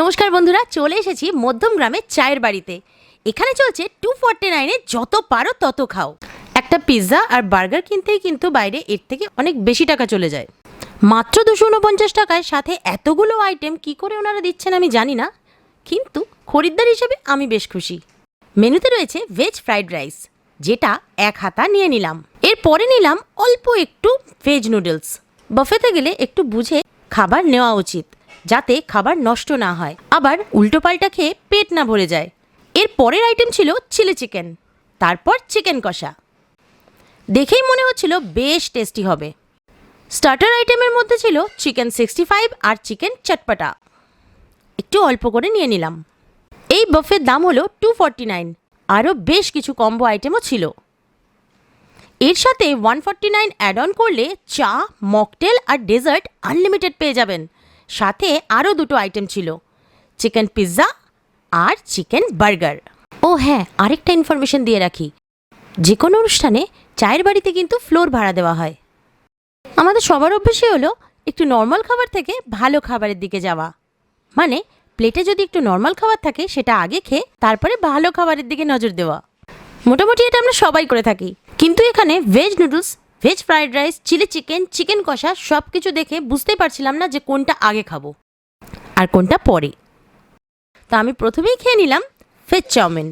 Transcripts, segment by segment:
নমস্কার বন্ধুরা, চলে এসেছি মধ্যম গ্রামের চায়ের বাড়িতে। এখানে চলছে টু ফর্টি নাইনে যত পারো তত খাও। একটা পিৎজা আর বার্গার কিনতেই কিন্তু বাইরে এর থেকে অনেক বেশি টাকা চলে যায়। মাত্র দুশো উনপঞ্চাশ টাকায় সাথে এতগুলো আইটেম কি করে ওনারা দিচ্ছেন আমি জানি না, কিন্তু খরিদ্দার হিসেবে আমি বেশ খুশি। মেনুতে রয়েছে ভেজ ফ্রাইড রাইস যেটা এক হাতা নিয়ে নিলাম। এরপরে নিলাম অল্প একটু ভেজ নুডলস বফেতে গেলে একটু বুঝে খাবার নেওয়া উচিত। যাতে খাবার নষ্ট না হয়। আবার উল্টোপাল্টা খেয়ে পেট না ভরে যায়। এর পরের আইটেম ছিল চিলি চিকেন তারপর চিকেন কষা। দেখেই মনে হচ্ছিল বেশ টেস্টি হবে। স্টার্টার আইটেমের মধ্যে ছিল চিকেন সিক্সটি ফাইভ আর চিকেন চটপাটা। একটু অল্প করে নিয়ে নিলাম। এই বফের দাম হলো টু ফর্টি নাইন আরও বেশ কিছু কম্বো আইটেমও ছিল। এর সাথে one forty nine add on করলে চা মকটেল আর ডেজার্ট আনলিমিটেড পেয়ে যাবেন। সাথে আরও দুটো আইটেম ছিল চিকেন পিৎজা আর চিকেন বার্গার ও হ্যাঁ আরেকটা ইনফরমেশন দিয়ে রাখি। যে কোনো অনুষ্ঠানে চায়ের বাড়িতে কিন্তু ফ্লোর ভাড়া দেওয়া হয়। আমাদের সবার অভ্যেসই হলো একটু নর্মাল খাবার থেকে ভালো খাবারের দিকে যাওয়া। মানে প্লেটে যদি একটু নর্মাল খাবার থাকে, সেটা আগে খেয়ে তারপরে ভালো খাবারের দিকে নজর দেওয়া। মোটামুটি এটা আমরা সবাই করে থাকি। কিন্তু এখানে veg noodles veg fried rice chilli chicken chicken কষা সব কিছু দেখে বুঝতেই পারছিলাম না যে কোনটা আগে খাব আর কোনটা পরে। তো আমি প্রথমেই খেয়ে নিলাম ভেজ চাউমিন।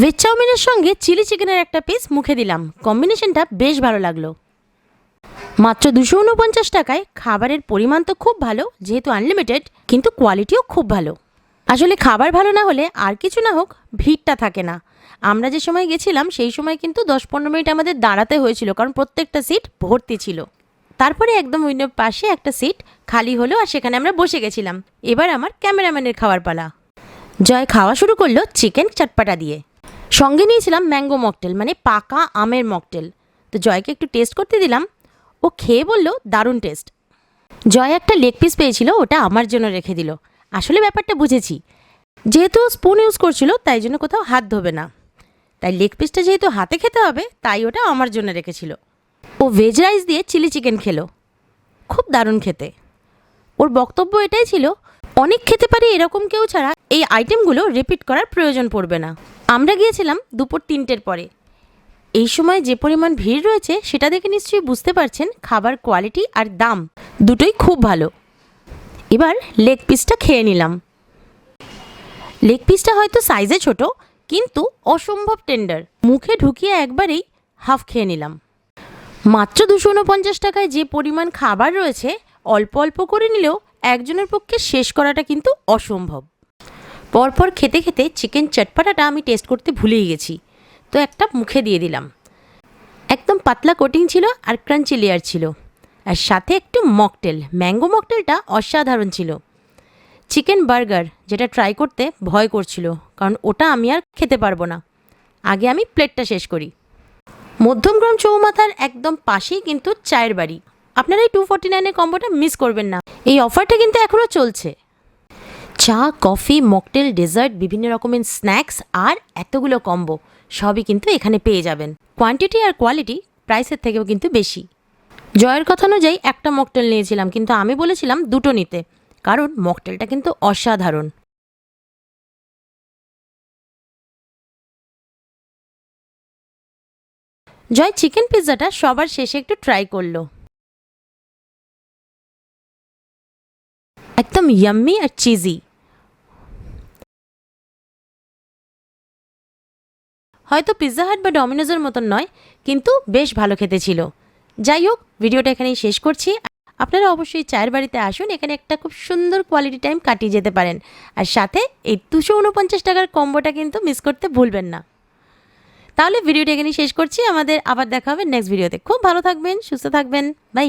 ভেজ চাউমিনের সঙ্গে চিলি চিকেনের একটা পিস মুখে দিলাম। কম্বিনেশনটা বেশ ভালো লাগল। মাত্র দুশো উনপঞ্চাশ টাকায় খাবারের পরিমাণ তো খুব ভালো, যেহেতু আনলিমিটেড কিন্তু কোয়ালিটিও খুব ভালো। আসলে খাবার ভালো না হলে আর কিছু না হোক, ভিড়টা থাকে না। আমরা যে সময় গেছিলাম, সেই সময় কিন্তু দশ পনেরো মিনিট আমাদের দাঁড়াতে হয়েছিল, কারণ প্রত্যেকটা সিট ভর্তি ছিল। তারপরে একদম উইন্ডোর পাশে একটা সিট খালি হলো আর সেখানে আমরা বসে গেছিলাম। এবার আমার ক্যামেরাম্যানের খাওয়ার পালা। জয় খাওয়া শুরু করল চিকেন চটপাটা দিয়ে। সঙ্গে নিয়েছিলাম ম্যাঙ্গো মকটেল মানে পাকা আমের মকটেল। তো জয়কে একটু টেস্ট করতে দিলাম। ও খেয়ে বলল, দারুণ টেস্ট। জয় একটা লেগ পিস পেয়েছিল, ওটা আমার জন্য রেখে দিল। আসলে ব্যাপারটা বুঝেছি। যেহেতু স্পুন ইউজ করছিল, তাই জন্য কোথাও হাত ধোবে না। তাই লেগ পিসটা যেহেতু হাতে খেতে হবে, তাই ওটা আমার জন্য রেখেছিল। ও ভেজ রাইস দিয়ে চিলি চিকেন খেলো। খুব দারুণ খেতে। ওর বক্তব্য এটাই ছিল, অনেক খেতে পারে এরকম কেউ ছাড়া এই আইটেমগুলো রিপিট করার প্রয়োজন পড়বে না। আমরা গিয়েছিলাম দুপুর তিনটের পরে। এই সময় যে পরিমাণ ভিড় রয়েছে, সেটা দেখে নিশ্চয়ই বুঝতে পারছেন খাবার কোয়ালিটি আর দাম। দুটোই খুব ভালো। এবার লেগ পিসটা খেয়ে নিলাম। লেগ পিসটা হয়তো সাইজে ছোট, কিন্তু অসম্ভব টেন্ডার মুখে ঢুকিয়ে একবারেই হাফ খেয়ে নিলাম। মাত্র দুশো উনপঞ্চাশ টাকায় যে পরিমাণ খাবার রয়েছে, অল্প অল্প করে নিলেও একজনের পক্ষে শেষ করাটা কিন্তু অসম্ভব। পরপর খেতে খেতে চিকেন চটপাটাটা আমি টেস্ট করতে ভুলেই গেছি। তো একটা মুখে দিয়ে দিলাম। একদম পাতলা কোটিং ছিল আর ক্রাঞ্চি লেয়ার ছিল। আর সাথে একটু মকটেল। ম্যাঙ্গো মকটেলটা অসাধারণ ছিল। চিকেন বার্গার, যেটা ট্রাই করতে ভয় করছিল, কারণ ওটা আমি আর খেতে পারব না। আগে আমি প্লেটটা শেষ করি। মধ্যমগ্রাম চৌমাথার একদম পাশেই কিন্তু চায়ের বাড়ি। আপনারা এই টু ফর্টি নাইনের কম্বোটা মিস করবেন না। এই অফারটা কিন্তু এখনও চলছে। চা, কফি, মকটেল ডেজার্ট বিভিন্ন রকমের স্ন্যাক্স আর এতগুলো কম্বো সবই কিন্তু এখানে পেয়ে যাবেন। কোয়ান্টিটি আর কোয়ালিটি প্রাইসের থেকেও কিন্তু বেশি। জয়ের কথা অনুযায়ী একটা মকটেল নিয়েছিলাম, কিন্তু আমি বলেছিলাম দুটো নিতে। কারণ মকটেলটা কিন্তু অসাধারণ। জয় চিকেন পিৎজাটা সবার শেষে একটু ট্রাই করল। একদম ইয়াম্মি আর চিজি হয়তো পিৎজা হাট বা ডমিনোজের মতন নয়, কিন্তু বেশ ভালো খেতে ছিল। যাই হোক ভিডিওটা এখানেই শেষ করছি। আপনারা অবশ্যই চায়ের বাড়িতে আসুন, এখানে একটা খুব সুন্দর কোয়ালিটি টাইম কাটিয়ে যেতে পারেন। আর সাথে এই দুশো উনপঞ্চাশ টাকার কম্বোটা কিন্তু মিস করতে ভুলবেন না। তাহলে ভিডিওটা এখানেই শেষ করছি। আমাদের আবার দেখা হবে নেক্সট ভিডিওতে খুব ভালো থাকবেন, সুস্থ থাকবেন। বাই